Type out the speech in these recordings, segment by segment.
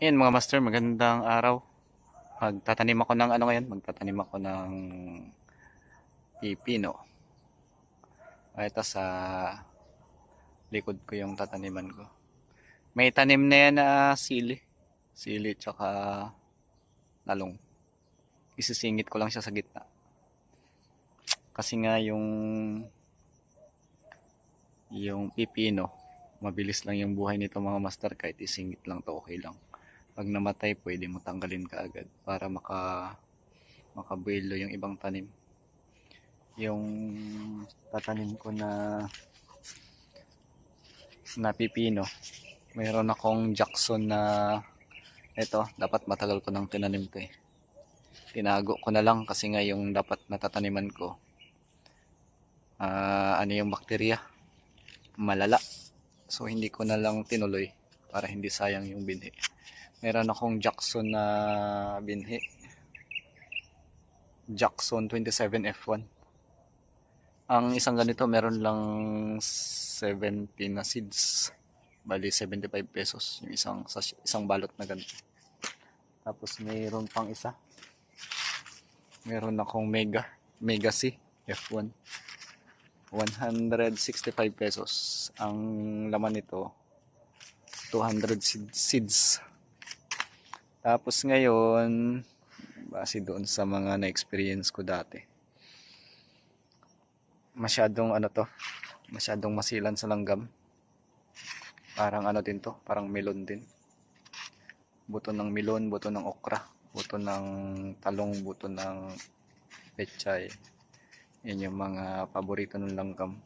Ayan mga master, magandang araw. Magtatanim ako ng ano ngayon? Magtatanim ako ng pipino. Ito sa likod ko yung tataniman ko. May tanim na yan na sili. Sili tsaka talong. Isisingit ko lang siya sa gitna. Kasi nga yung yung pipino, mabilis lang yung buhay nito mga master kahit isingit lang to okay lang pag namatay pwede mo tanggalin kaagad para maka makabuelo yung ibang tanim. Yung tatanim ko na na pipino mayroon akong Jackson na ito dapat matagal ko nang tinanim to eh. Tinago ko na lang kasi nga yung dapat natataniman ko ah ano yung bakterya? Malala. So hindi ko na lang tinuloy para hindi sayang yung binhi meron akong Jackson na binhi. Jackson 27F1. Ang isang ganito meron lang 70 na seeds. Bali 75 pesos yung isang sa isang balot na ganito. Tapos mayroon pang isa. Meron akong Mega, Mega C F1. 165 pesos. Ang laman nito 200 seed- seeds. Tapos ngayon, base doon sa mga na-experience ko dati. Masyadong ano to, masyadong masilan sa langgam. Parang ano din to, parang melon din. Buto ng melon, buto ng okra, buto ng talong, buto ng pechay. Yan yung mga paborito ng langgam.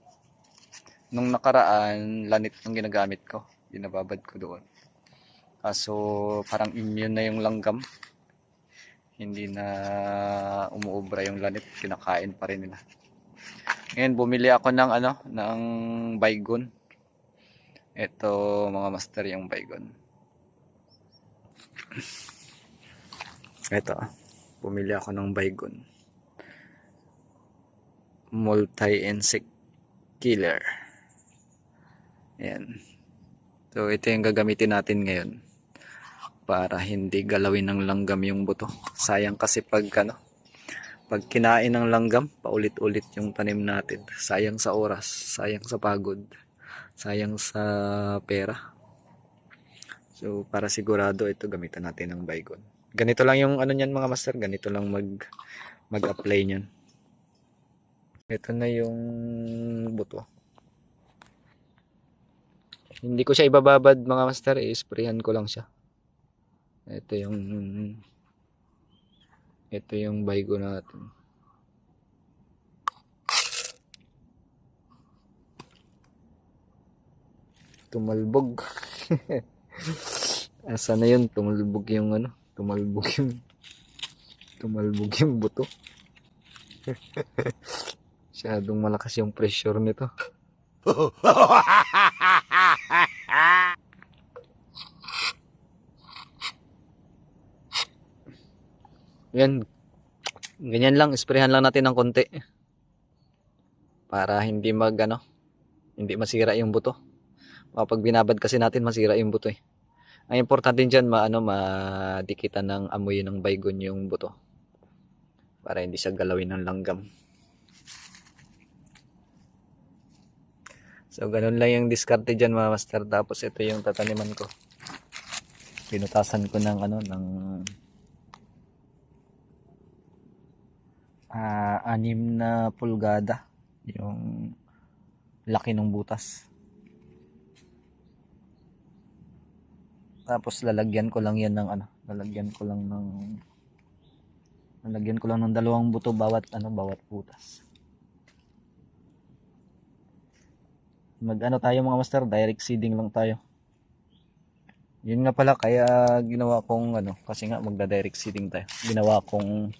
Nung nakaraan, lanit yung ginagamit ko. Binababad ko doon. Kaso parang immune na yung langgam. Hindi na umuubra yung lanit, kinakain pa rin nila. Ngayon bumili ako ng ano, ng baygon. Ito mga master yung baygon. Ito, bumili ako ng baygon. Multi-insect killer. Ayan. So ito yung gagamitin natin ngayon para hindi galawin ng langgam yung buto. Sayang kasi pag ano, pag kinain ng langgam, paulit-ulit yung tanim natin. Sayang sa oras, sayang sa pagod, sayang sa pera. So para sigurado ito gamitan natin ng baygon. Ganito lang yung ano niyan mga master, ganito lang mag mag-apply niyan. Ito na yung buto. Hindi ko siya ibababad mga master, i-sprayan ko lang siya. Ito yung ito yung baygo natin. Tumalbog. Asa na yun? Tumalbog yung ano? Tumalbog yung tumalbog yung buto. Masyadong malakas yung pressure nito. Yan. Ganyan lang, isprehan lang natin ng konti. Para hindi mag ano, hindi masira yung buto. Kapag binabad kasi natin, masira yung buto eh. Ang importante dyan, maano, madikitan ng amoy ng baygon yung buto. Para hindi siya galawin ng langgam. So, ganun lang yung diskarte dyan mga master. Tapos, ito yung tataniman ko. Pinutasan ko ng ano, ng ah, anim na pulgada yung laki ng butas. Tapos lalagyan ko lang yan ng ano lalagyan ko lang ng lalagyan ko lang ng dalawang buto bawat ano bawat butas. Mag ano tayo mga master direct seeding lang tayo. Yun nga pala kaya ginawa kong ano kasi nga magda direct seeding tayo. Ginawa kong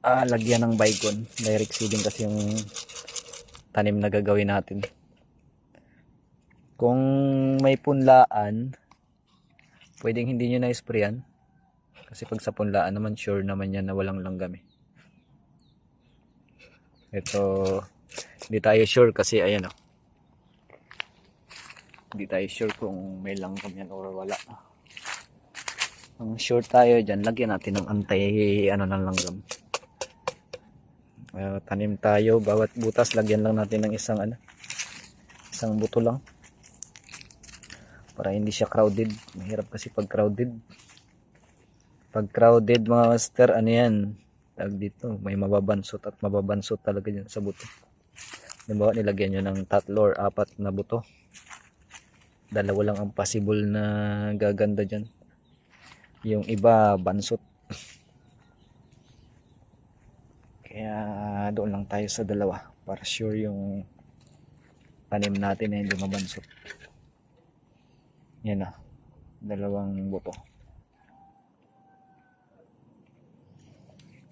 ah, lagyan ng baygon. Direct seeding kasi yung tanim na gagawin natin. Kung may punlaan, pwedeng hindi nyo na-sprayan. Kasi pag sa punlaan naman, sure naman yan na walang langgam eh. Ito, hindi tayo sure kasi ayan oh. Hindi tayo sure kung may langgam yan or wala. Ang sure tayo dyan, lagyan natin ng antay ano ng langgam. Ah, tanim tayo, bawat butas lagyan lang natin ng isang ano, isang buto lang. Para hindi siya crowded. Mahirap kasi pag crowded. Pag crowded mga master, ano yan? Tag dito, may mababansot at mababansot talaga dyan sa buto. Halimbawa, nilagyan nyo ng tatlo or apat na buto. Dalawa lang ang possible na gaganda dyan. Yung iba, bansot. Kaya doon lang tayo sa dalawa para sure yung tanim natin na hindi mabansot. Yan na. Dalawang buto.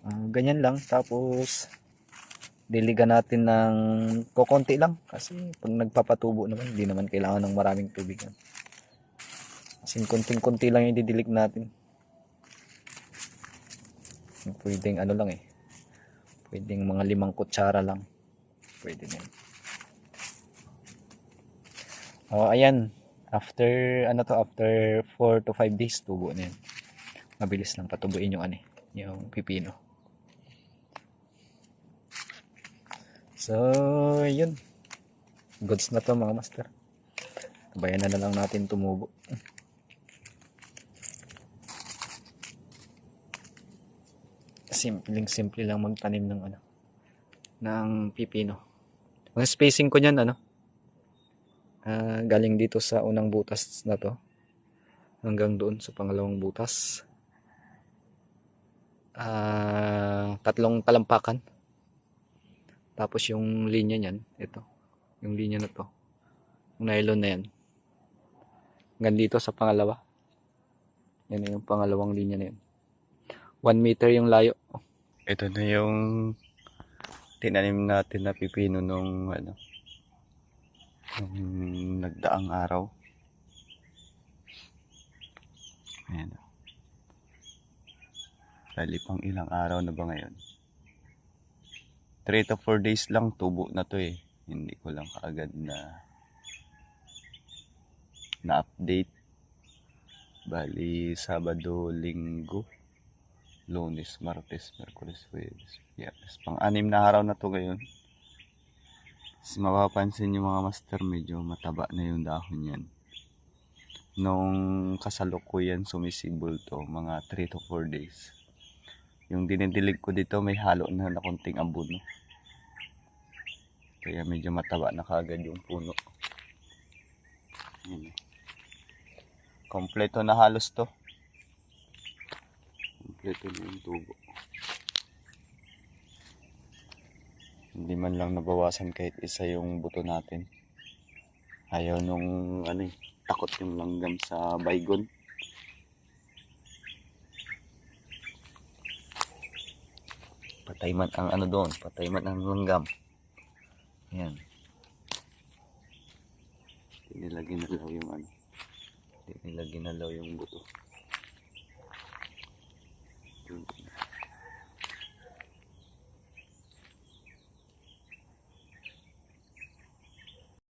Ah, ganyan lang. Tapos, diligan natin ng kokonti lang. Kasi pag nagpapatubo naman, hindi naman kailangan ng maraming tubig. Kasi konting-konti lang yung didilig natin. Pwedeng ano lang eh. Pwedeng mga limang kutsara lang. Pwede na yun. Oh, ayan. After, ano to, after 4 to 5 days, tubo na yun. Mabilis lang patubuin yung ano eh, yung pipino. So, yun. Goods na to mga master. Tabayan na na lang natin tumubo. Simpleng simple lang magtanim ng ano ng pipino. Ang spacing ko niyan ano ah, galing dito sa unang butas na to hanggang doon sa pangalawang butas. Ah, tatlong talampakan. Tapos yung linya niyan, ito. Yung linya na to. Yung nylon na yan. Hanggang dito sa pangalawa. Yan yung pangalawang linya na yan. 1 meter yung layo. Ito na yung tinanim natin na pipino nung ano nung nagdaang araw. Ayan. Bali pang ilang araw na ba ngayon? 3 to 4 days lang tubo na to eh. Hindi ko lang kaagad na na update. Bali Sabado, Linggo, Lunes, Martes, Merkulis, Huwebes, Biyernes. Pang-anim na araw na to ngayon. Tapos mapapansin yung mga master medyo mataba na yung dahon yan. Nung kasalukuyan sumisibol to, mga 3 to 4 days. Yung dinidilig ko dito may halo na na konting abono. Kaya medyo mataba na kagad yung puno. Kompleto na halos to. Kompleto na yung tubo. Hindi man lang nabawasan kahit isa yung buto natin. Ayaw nung ano eh, takot yung langgam sa baygon. Patay man ang ano doon, patay man ang langgam. Yan. Hindi nila ginalaw yung ano. Hindi nila ginalaw yung buto.